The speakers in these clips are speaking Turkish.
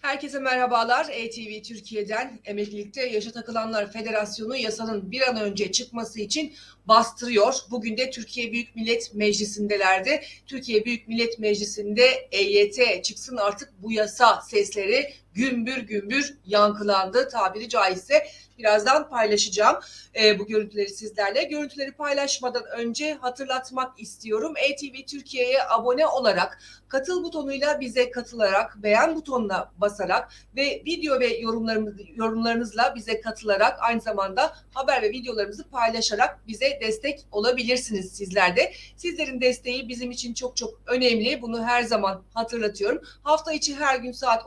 Herkese merhabalar. ETV Türkiye'den Emeklilikte Yaşa Takılanlar Federasyonu yasanın bir an önce çıkması için bastırıyor. Bugün de Türkiye Büyük Millet Meclisi'ndelerdi. Türkiye Büyük Millet Meclisi'nde EYT çıksın artık bu yasa sesleri gümbür gümbür yankılandı tabiri caizse. Birazdan paylaşacağım e, bu görüntüleri sizlerle. Görüntüleri paylaşmadan önce hatırlatmak istiyorum. ETV Türkiye'ye abone olarak katıl butonuyla bize katılarak, beğen butonuna basarak ve video ve yorumlarımız, yorumlarınızla bize katılarak aynı zamanda haber ve videolarımızı paylaşarak bize destek olabilirsiniz sizler de. Sizlerin desteği bizim için çok çok önemli. Bunu her zaman hatırlatıyorum. Hafta içi her gün saat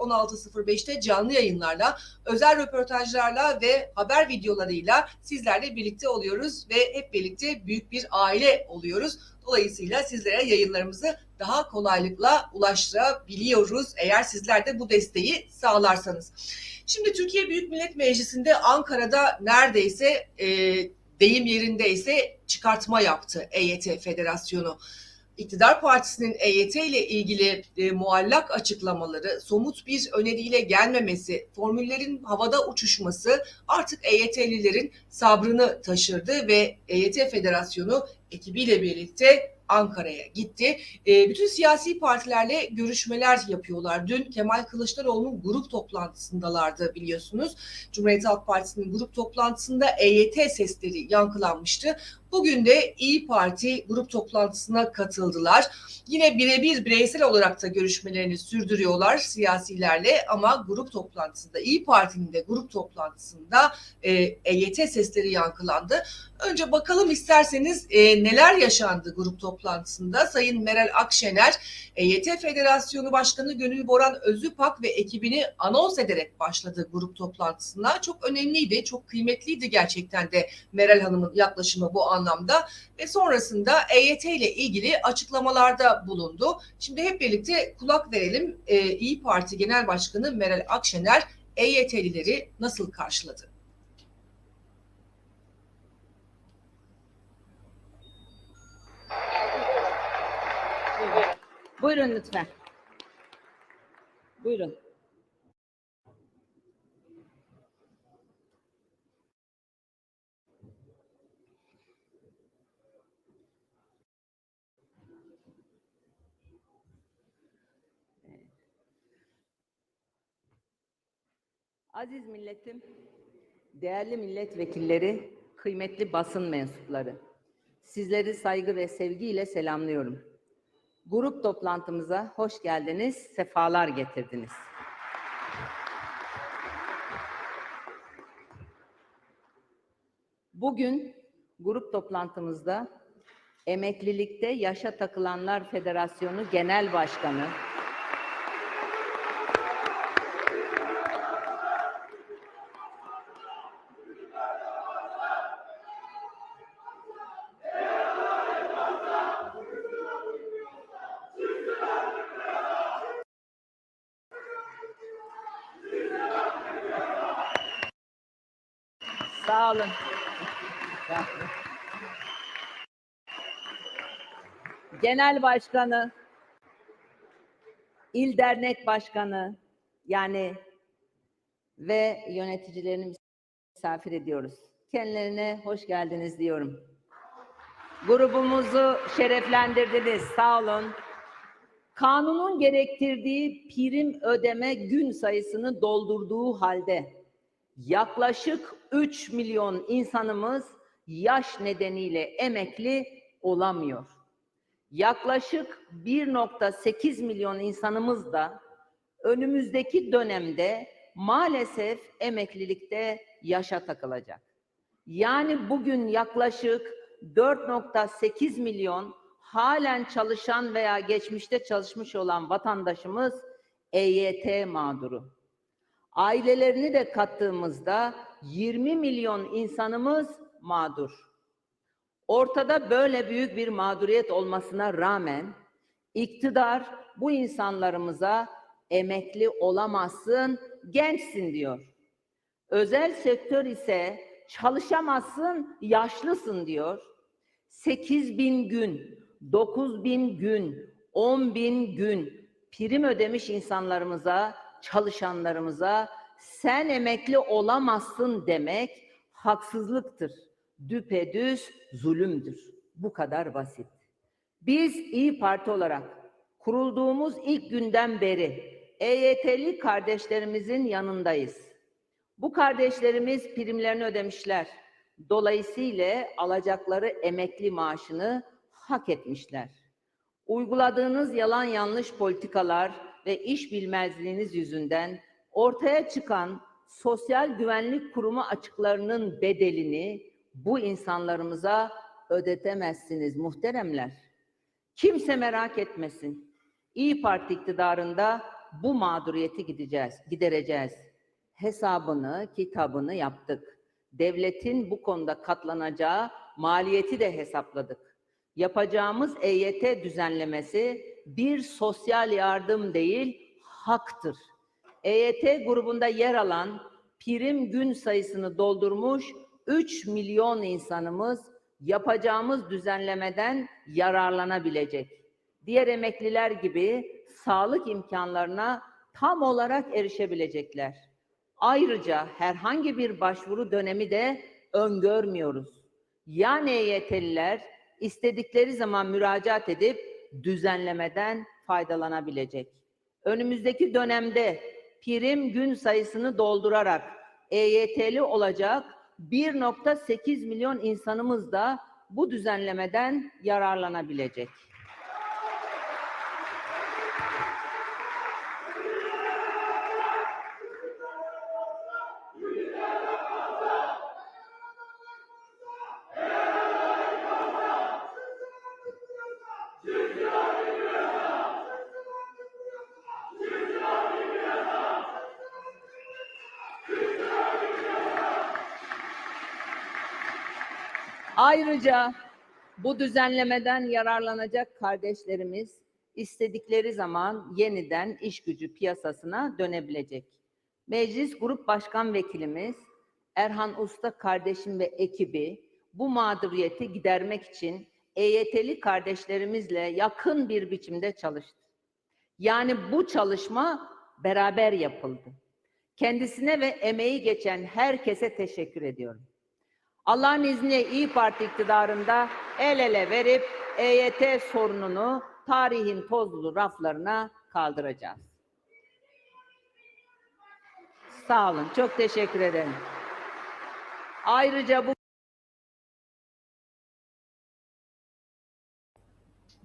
16.05'te canlı yayınlarla, özel röportajlarla ve haber videolarıyla sizlerle birlikte oluyoruz ve hep birlikte büyük bir aile oluyoruz. Dolayısıyla sizlere yayınlarımızı daha kolaylıkla ulaştırabiliyoruz eğer sizler de bu desteği sağlarsanız. Şimdi Türkiye Büyük Millet Meclisi'nde Ankara'da neredeyse e, deyim yerindeyse çıkartma yaptı EYT Federasyonu. İktidar Partisi'nin EYT ile ilgili e, muallak açıklamaları, somut bir öneriyle gelmemesi, formüllerin havada uçuşması artık EYT'lilerin sabrını taşırdı ve EYT Federasyonu ekibiyle birlikte Ankara'ya gitti. E, bütün siyasi partilerle görüşmeler yapıyorlar. Dün Kemal Kılıçdaroğlu'nun grup toplantısındalardı biliyorsunuz. Cumhuriyet Halk Partisi'nin grup toplantısında EYT sesleri yankılanmıştı. Bugün de İyi Parti grup toplantısına katıldılar. Yine birebir bireysel olarak da görüşmelerini sürdürüyorlar siyasilerle ama grup toplantısında İyi Parti'nin de grup toplantısında e, EYT sesleri yankılandı. Önce bakalım isterseniz e, neler yaşandı grup toplantısında. Sayın Meral Akşener, EYT Federasyonu Başkanı Gönül Boran Özüpak ve ekibini anons ederek başladı grup toplantısına. Çok önemliydi, çok kıymetliydi gerçekten de Meral Hanım'ın yaklaşımı bu anlamda. Ve sonrasında EYT ile ilgili açıklamalarda bulundu. Şimdi hep birlikte kulak verelim. E, İyi Parti Genel Başkanı Meral Akşener EYT'lileri nasıl karşıladı? Buyurun lütfen. Buyurun. Aziz milletim, değerli milletvekilleri, kıymetli basın mensupları. Sizleri saygı ve sevgiyle selamlıyorum. Grup toplantımıza hoş geldiniz, sefalar getirdiniz. Bugün grup toplantımızda Emeklilikte Yaşa Takılanlar Federasyonu Genel Başkanı Sağ olun. Genel Başkanı, İl Dernek Başkanı yani ve yöneticilerini misafir ediyoruz. Kendilerine hoş geldiniz diyorum. Grubumuzu şereflendirdiniz. Sağ olun. Kanunun gerektirdiği prim ödeme gün sayısını doldurduğu halde yaklaşık 3 milyon insanımız yaş nedeniyle emekli olamıyor. Yaklaşık 1.8 milyon insanımız da önümüzdeki dönemde maalesef emeklilikte yaşa takılacak. Yani bugün yaklaşık 4.8 milyon halen çalışan veya geçmişte çalışmış olan vatandaşımız EYT mağduru. Ailelerini de kattığımızda 20 milyon insanımız mağdur. Ortada böyle büyük bir mağduriyet olmasına rağmen iktidar bu insanlarımıza emekli olamazsın, gençsin diyor. Özel sektör ise çalışamazsın, yaşlısın diyor. 8 bin gün, 9 bin gün, 10 bin gün prim ödemiş insanlarımıza çalışanlarımıza sen emekli olamazsın demek haksızlıktır. Düpedüz zulümdür. Bu kadar basit. Biz İyi Parti olarak kurulduğumuz ilk günden beri EYT'li kardeşlerimizin yanındayız. Bu kardeşlerimiz primlerini ödemişler. Dolayısıyla alacakları emekli maaşını hak etmişler. Uyguladığınız yalan yanlış politikalar ve iş bilmezliğiniz yüzünden ortaya çıkan Sosyal Güvenlik Kurumu açıklarının bedelini bu insanlarımıza ödetemezsiniz muhteremler. Kimse merak etmesin. İyi Parti iktidarında bu mağduriyeti gideceğiz, gidereceğiz. Hesabını, kitabını yaptık. Devletin bu konuda katlanacağı maliyeti de hesapladık. Yapacağımız EYT düzenlemesi bir sosyal yardım değil, haktır. EYT grubunda yer alan prim gün sayısını doldurmuş 3 milyon insanımız yapacağımız düzenlemeden yararlanabilecek. Diğer emekliler gibi sağlık imkanlarına tam olarak erişebilecekler. Ayrıca herhangi bir başvuru dönemi de öngörmüyoruz. Yani EYT'liler istedikleri zaman müracaat edip düzenlemeden faydalanabilecek. Önümüzdeki dönemde prim gün sayısını doldurarak EYT'li olacak 1.8 milyon insanımız da bu düzenlemeden yararlanabilecek. Ayrıca bu düzenlemeden yararlanacak kardeşlerimiz istedikleri zaman yeniden iş gücü piyasasına dönebilecek. Meclis Grup Başkan Vekilimiz Erhan Usta kardeşim ve ekibi bu mağduriyeti gidermek için EYT'li kardeşlerimizle yakın bir biçimde çalıştı. Yani bu çalışma beraber yapıldı. Kendisine ve emeği geçen herkese teşekkür ediyorum. Allah'ın izniyle İyi Parti iktidarında el ele verip EYT sorununu tarihin tozlu raflarına kaldıracağız. Sağ olun. Çok teşekkür ederim. Ayrıca bu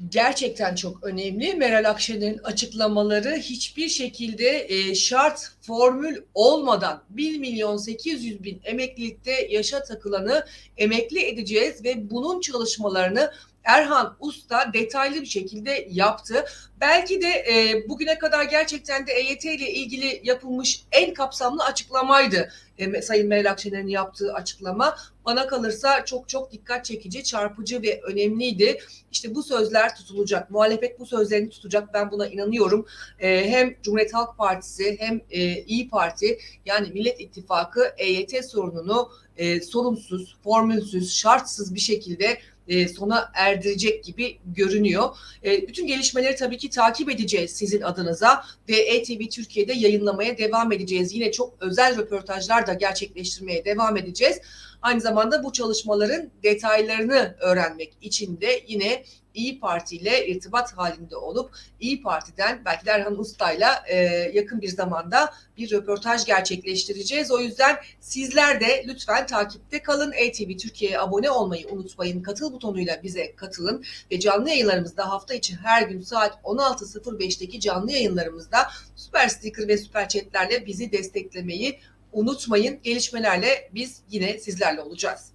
gerçekten çok önemli. Meral Akşener'in açıklamaları hiçbir şekilde e, şart, formül olmadan 1 milyon 800 bin emeklilikte yaşa takılanı emekli edeceğiz ve bunun çalışmalarını Erhan Usta detaylı bir şekilde yaptı. Belki de e, bugüne kadar gerçekten de EYT ile ilgili yapılmış en kapsamlı açıklamaydı. E, Sayın Meral Akşener'in yaptığı açıklama. Bana kalırsa çok çok dikkat çekici, çarpıcı ve önemliydi. İşte bu sözler tutulacak. Muhalefet bu sözlerini tutacak. Ben buna inanıyorum. E, hem Cumhuriyet Halk Partisi hem e, İyi Parti yani Millet İttifakı EYT sorununu e, sorunsuz, formülsüz, şartsız bir şekilde e, sona erdirecek gibi görünüyor. E, bütün gelişmeleri tabii ki takip edeceğiz sizin adınıza ve ETV Türkiye'de yayınlamaya devam edeceğiz. Yine çok özel röportajlar da gerçekleştirmeye devam edeceğiz. Aynı zamanda bu çalışmaların detaylarını öğrenmek için de yine İyi Parti ile irtibat halinde olup İyi Parti'den belki de Erhan Usta'yla e, yakın bir zamanda bir röportaj gerçekleştireceğiz. O yüzden sizler de lütfen takipte kalın. ETV Türkiye'ye abone olmayı unutmayın. Katıl butonuyla bize katılın ve canlı yayınlarımızda hafta içi her gün saat 16.05'teki canlı yayınlarımızda süper sticker ve süper chatlerle bizi desteklemeyi unutmayın. Gelişmelerle biz yine sizlerle olacağız.